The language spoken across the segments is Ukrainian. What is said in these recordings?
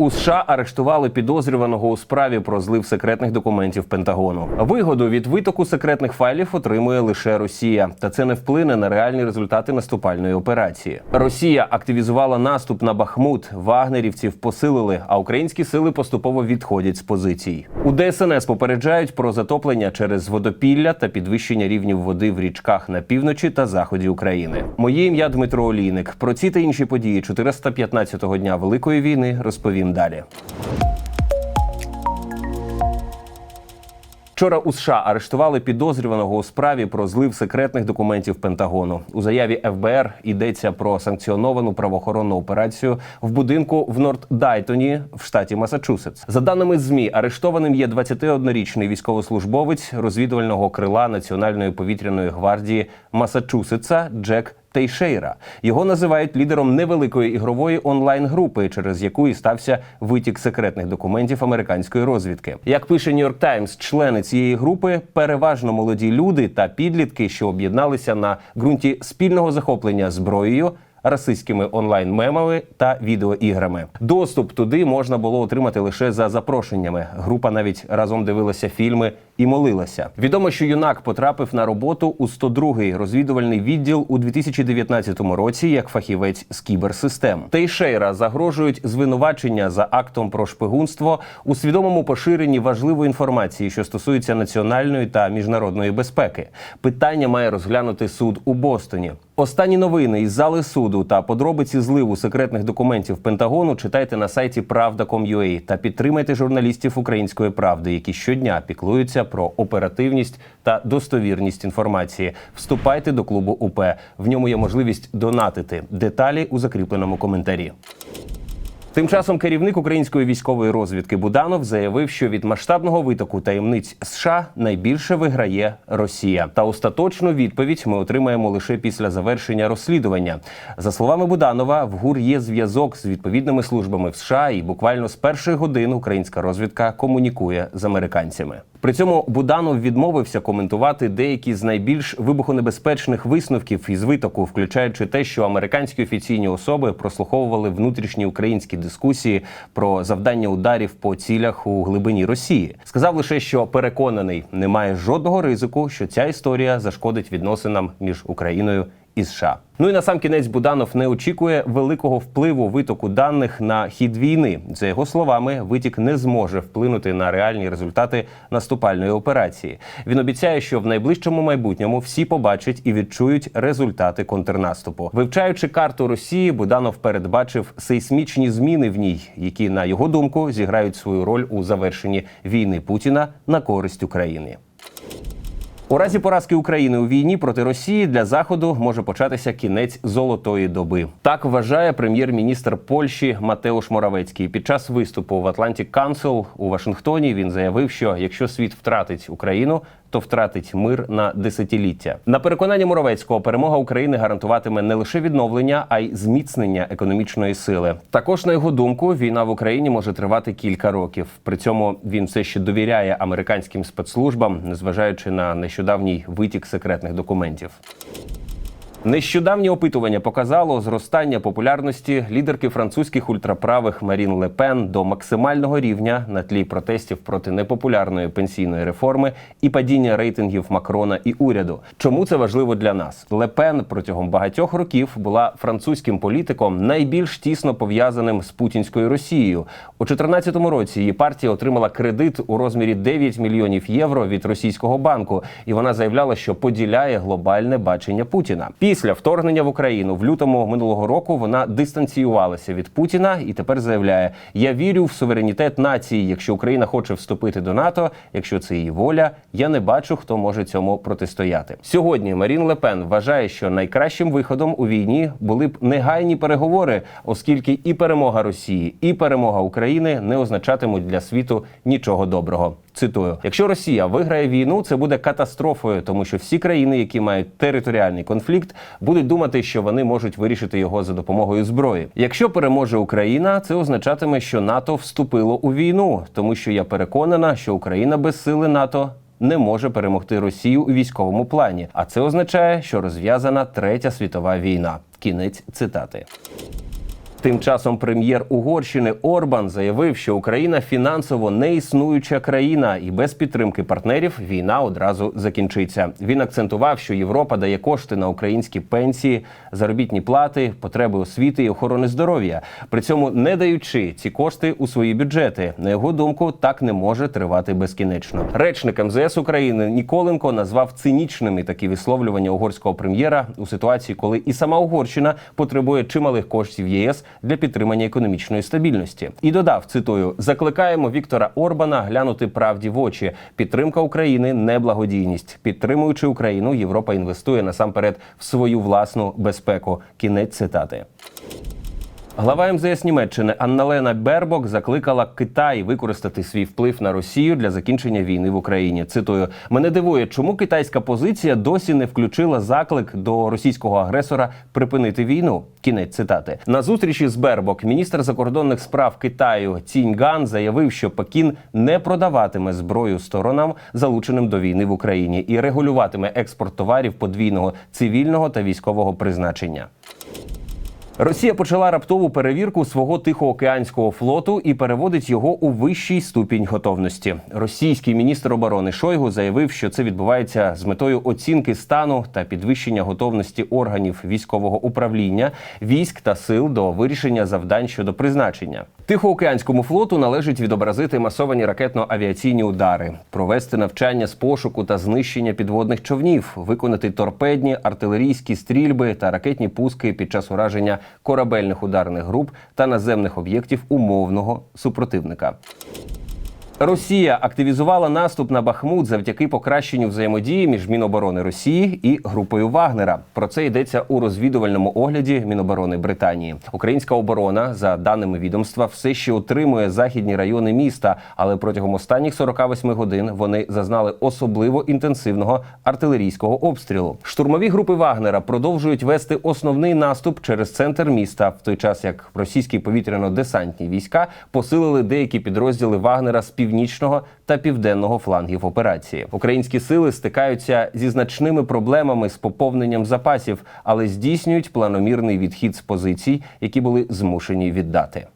У США арештували підозрюваного у справі про злив секретних документів Пентагону. Вигоду від витоку секретних файлів отримує лише Росія, та це не вплине на реальні результати наступальної операції. Росія активізувала наступ на Бахмут, вагнерівців посилили, а українські сили поступово відходять з позицій. У ДСНС попереджають про затоплення через водопілля та підвищення рівнів води в річках на півночі та заході України. Моє ім'я Дмитро Олійник. Про ці та інші події 415-го дня Великої війни розповім далі. Вчора у США арештували підозрюваного у справі про злив секретних документів Пентагону. У заяві ФБР йдеться про санкціоновану правоохоронну операцію в будинку в Норт-Дайтоні в штаті Масачусетс. За даними змі, арештованим є 21-річний військовослужбовець розвідувального крила Національної повітряної гвардії Масачусетса Джек Тейшейра. Його називають лідером невеликої ігрової онлайн-групи, через яку і стався витік секретних документів американської розвідки. Як пише Нью-Йорк Таймс, члени цієї групи переважно молоді люди та підлітки, що об'єдналися на ґрунті спільного захоплення зброєю. Расистськими онлайн-мемами та відеоіграми доступ туди можна було отримати лише за запрошеннями. Група навіть разом дивилася фільми і молилася. Відомо, що юнак потрапив на роботу у 102-й розвідувальний відділ у 2019 році як фахівець з кіберсистем. Тейшейра загрожують звинувачення за актом про шпигунство у свідомому поширенні важливої інформації, що стосується національної та міжнародної безпеки. Питання має розглянути суд у Бостоні. Останні новини із зали суду та подробиці зливу секретних документів Пентагону читайте на сайті Правда.com.ua та підтримайте журналістів української правди, які щодня піклуються про оперативність та достовірність інформації. Вступайте до клубу УП. В ньому є можливість донатити. Деталі у закріпленому коментарі. Тим часом керівник української військової розвідки Буданов заявив, що від масштабного витоку таємниць США найбільше виграє Росія. Та остаточну відповідь ми отримаємо лише після завершення розслідування. За словами Буданова, в ГУР є зв'язок з відповідними службами в США, і буквально з перших годин українська розвідка комунікує з американцями. При цьому Буданов відмовився коментувати деякі з найбільш вибухонебезпечних висновків із витоку, включаючи те, що американські офіційні особи прослуховували внутрішні українські дискусії про завдання ударів по цілях у глибині Росії. Сказав лише, що переконаний, немає жодного ризику, що ця історія зашкодить відносинам між Україною і США. Ну і на сам кінець Буданов не очікує великого впливу витоку даних на хід війни. За його словами, витік не зможе вплинути на реальні результати наступальної операції. Він обіцяє, що в найближчому майбутньому всі побачать і відчують результати контрнаступу. Вивчаючи карту Росії, Буданов передбачив сейсмічні зміни в ній, які на його думку зіграють свою роль у завершенні війни Путіна на користь України. У разі поразки України у війні проти Росії для заходу може початися кінець золотої доби. Так вважає прем'єр-міністр Польщі Матеуш Моравецький. Під час виступу в Atlantic Council у Вашингтоні він заявив, що якщо світ втратить Україну, то втратить мир на десятиліття. На переконання Муровецького перемога України гарантуватиме не лише відновлення, а й зміцнення економічної сили. Також на його думку, війна в Україні може тривати кілька років. При цьому він все ще довіряє американським спецслужбам, незважаючи на нещодавній витік секретних документів. Нещодавнє опитування показало зростання популярності лідерки французьких ультраправих Марін Ле Пен до максимального рівня на тлі протестів проти непопулярної пенсійної реформи і падіння рейтингів Макрона і уряду. Чому це важливо для нас? Ле Пен протягом багатьох років була французьким політиком найбільш тісно пов'язаним з путінською Росією. У 2014 році її партія отримала кредит у розмірі 9 мільйонів євро від російського банку, і вона заявляла, що поділяє глобальне бачення Путіна. Після вторгнення в Україну в лютому минулого року вона дистанціювалася від Путіна і тепер заявляє: Я вірю в суверенітет нації. Якщо Україна хоче вступити до НАТО, якщо це її воля, я не бачу, хто може цьому протистояти. Сьогодні Марін Лепен вважає, що найкращим виходом у війні були б негайні переговори, оскільки і перемога Росії, і перемога України не означатимуть для світу нічого доброго. Цитую: якщо Росія виграє війну, це буде катастрофою, тому що всі країни, які мають територіальний конфлікт, будуть думати, що вони можуть вирішити його за допомогою зброї. Якщо переможе Україна, це означатиме, що НАТО вступило у війну, тому що я переконана, що Україна без сили НАТО. Не може перемогти Росію у військовому плані, а це означає, що розв'язана третя світова війна. Кінець цитати. Тим часом прем'єр Угорщини Орбан заявив, що Україна фінансово не існуюча країна, і без підтримки партнерів війна одразу закінчиться. Він акцентував, що Європа дає кошти на українські пенсії, заробітні плати, потреби освіти і охорони здоров'я, при цьому не даючи ці кошти у свої бюджети. На його думку, так не може тривати безкінечно. Речник МЗС України Ніколенко назвав цинічними такі висловлювання угорського прем'єра у ситуації, коли і сама Угорщина потребує чималих коштів ЄС для підтримання економічної стабільності. І додав цитую: закликаємо Віктора Орбана глянути правді в очі. Підтримка України не благодійність. Підтримуючи Україну, Європа інвестує насамперед в свою власну безпеку. Кінець цитати. Глава МЗС Німеччини Анналена Бербок закликала Китай використати свій вплив на Росію для закінчення війни в Україні. Цитую: мене дивує, чому китайська позиція досі не включила заклик до російського агресора припинити війну. Кінець цитати на зустрічі з Бербок. Міністр закордонних справ Китаю Ціньган заявив, що Пекін не продаватиме зброю сторонам, залученим до війни в Україні, і регулюватиме експорт товарів подвійного цивільного та військового призначення. Росія почала раптову перевірку свого тихоокеанського флоту і переводить його у вищий ступінь готовності. Російський міністр оборони Шойгу заявив, що це відбувається з метою оцінки стану та підвищення готовності органів військового управління, військ та сил до вирішення завдань щодо призначення. Тихоокеанському флоту належить відобразити масовані ракетно-авіаційні удари, провести навчання з пошуку та знищення підводних човнів, виконати торпедні, артилерійські стрільби та ракетні пуски під час ураження корабельних ударних груп та наземних об'єктів умовного супротивника. Росія активізувала наступ на Бахмут завдяки покращенню взаємодії між Міноборони Росії і групою Вагнера. Про це йдеться у розвідувальному огляді Міноборони Британії. Українська оборона, за даними відомства, все ще утримує західні райони міста, але протягом останніх 48 годин вони зазнали особливо інтенсивного артилерійського обстрілу. Штурмові групи Вагнера продовжують вести основний наступ через центр міста, в той час як російські повітряно-десантні війська посилили деякі підрозділи Вагнера з північного та південного флангів операції. Українські сили стикаються зі значними проблемами з поповненням запасів, але здійснюють планомірний відхід з позицій, які були змушені віддати.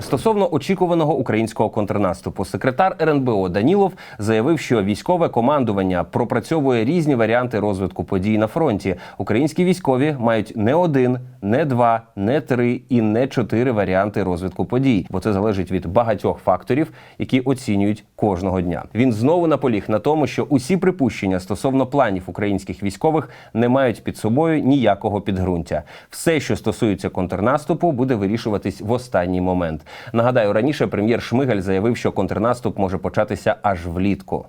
Стосовно очікуваного українського контрнаступу, секретар РНБО Данілов заявив, що військове командування пропрацьовує різні варіанти розвитку подій на фронті. Українські військові мають не один, не два, не три і не чотири варіанти розвитку подій, бо це залежить від багатьох факторів, які оцінюють кожного дня. Він знову наполіг на тому, що усі припущення стосовно планів українських військових не мають під собою ніякого підґрунтя. Все, що стосується контрнаступу, буде вирішуватись в останній момент. Нагадаю, раніше прем'єр Шмигаль заявив, що контрнаступ може початися аж влітку.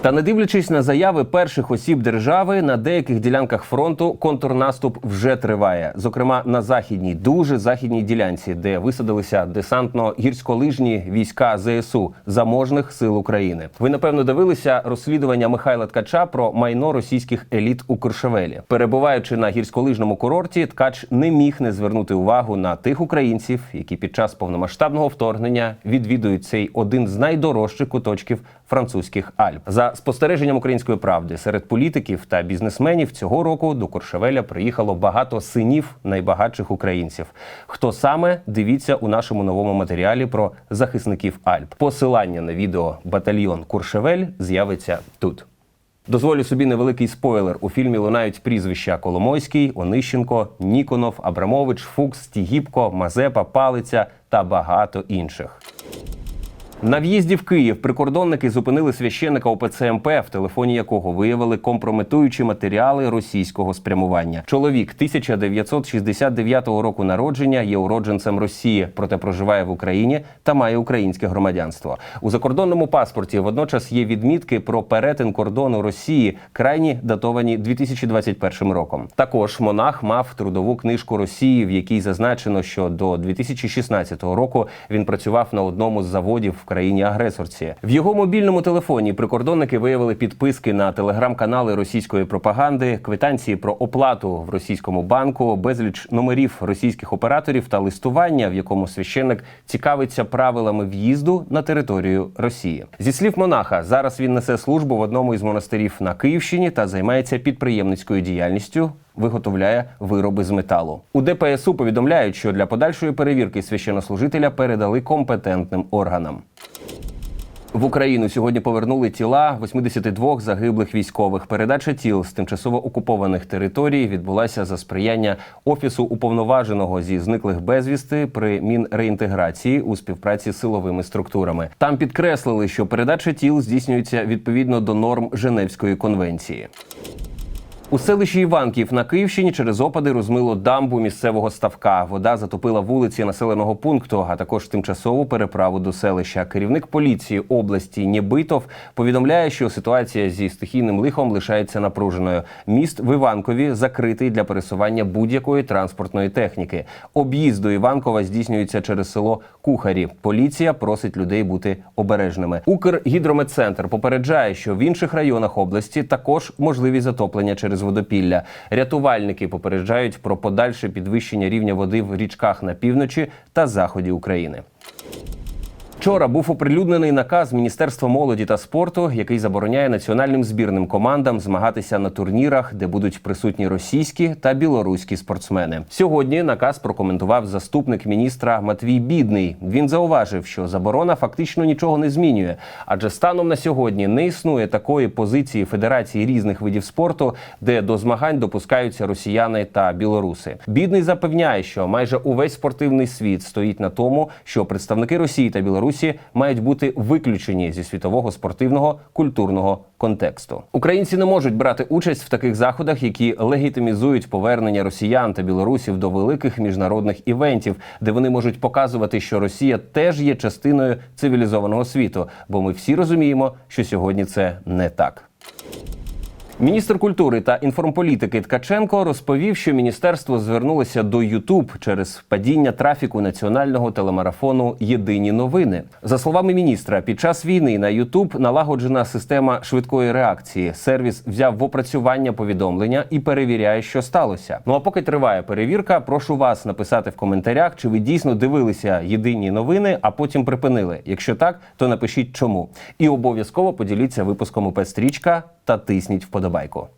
Та не дивлячись на заяви перших осіб держави, на деяких ділянках фронту контрнаступ вже триває. Зокрема, на західній, дуже західній ділянці, де висадилися десантно-гірськолижні війська ЗСУ заможних сил України. Ви напевно дивилися розслідування Михайла Ткача про майно російських еліт у Куршевелі. Перебуваючи на гірськолижному курорті, ткач не міг не звернути увагу на тих українців, які під час повномасштабного вторгнення відвідують цей один з найдорожчих куточків французьких Альп. За спостереженням української правди серед політиків та бізнесменів цього року до Куршевеля приїхало багато синів найбагатших українців. Хто саме дивіться у нашому новому матеріалі про захисників Альп? Посилання на відео Батальйон Куршевель з'явиться тут. Дозволю собі невеликий спойлер. У фільмі лунають прізвища Коломойський, Онищенко, Ніконов, Абрамович, Фукс, Тігіпко, Мазепа, Палиця та багато інших. На в'їзді в Київ прикордонники зупинили священника ОПЦ МП, в телефоні якого виявили компрометуючі матеріали російського спрямування. Чоловік 1969 року народження є уродженцем Росії, проте проживає в Україні та має українське громадянство. У закордонному паспорті водночас є відмітки про перетин кордону Росії, крайні датовані 2021 роком. Також монах мав трудову книжку Росії, в якій зазначено, що до 2016 року він працював на одному з заводів країні-агресорці. В його мобільному телефоні прикордонники виявили підписки на телеграм-канали російської пропаганди, квитанції про оплату в російському банку, безліч номерів російських операторів та листування, в якому священник цікавиться правилами в'їзду на територію Росії. Зі слів монаха, зараз він несе службу в одному із монастирів на Київщині та займається підприємницькою діяльністю виготовляє вироби з металу. У ДПСУ повідомляють, що для подальшої перевірки священнослужителя передали компетентним органам. В Україну сьогодні повернули тіла 82 загиблих військових. Передача тіл з тимчасово окупованих територій відбулася за сприяння офісу уповноваженого зі зниклих безвісти при мінреінтеграції у співпраці з силовими структурами. Там підкреслили, що передача тіл здійснюється відповідно до норм Женевської конвенції. У селищі Іванків на Київщині через опади розмило дамбу місцевого ставка. Вода затопила вулиці населеного пункту, а також тимчасову переправу до селища. Керівник поліції області Нєбитов повідомляє, що ситуація зі стихійним лихом лишається напруженою. Міст в Іванкові закритий для пересування будь-якої транспортної техніки. Об'їзд до Іванкова здійснюється через село Кухарі. Поліція просить людей бути обережними. Укргідрометцентр попереджає, що в інших районах області також можливі затоплення через водопілля. Рятувальники попереджають про подальше підвищення рівня води в річках на півночі та заході України. Вчора був оприлюднений наказ Міністерства молоді та спорту, який забороняє національним збірним командам змагатися на турнірах, де будуть присутні російські та білоруські спортсмени. Сьогодні наказ прокоментував заступник міністра Матвій Бідний. Він зауважив, що заборона фактично нічого не змінює, адже станом на сьогодні не існує такої позиції Федерації різних видів спорту, де до змагань допускаються росіяни та білоруси. Бідний запевняє, що майже увесь спортивний світ стоїть на тому, що представники Росії та Білорусі мають бути виключені зі світового спортивного культурного контексту. Українці не можуть брати участь в таких заходах, які легітимізують повернення росіян та білорусів до великих міжнародних івентів, де вони можуть показувати, що Росія теж є частиною цивілізованого світу. Бо ми всі розуміємо, що сьогодні це не так. Міністр культури та інформполітики Ткаченко розповів, що міністерство звернулося до Ютуб через падіння трафіку національного телемарафону Єдині новини. За словами міністра, під час війни на Ютуб налагоджена система швидкої реакції. Сервіс взяв в опрацювання повідомлення і перевіряє, що сталося. Ну а поки триває перевірка, прошу вас написати в коментарях, чи ви дійсно дивилися єдині новини, а потім припинили. Якщо так, то напишіть чому. І обов'язково поділіться випуском у Пестрічка та тисніть вподобайку.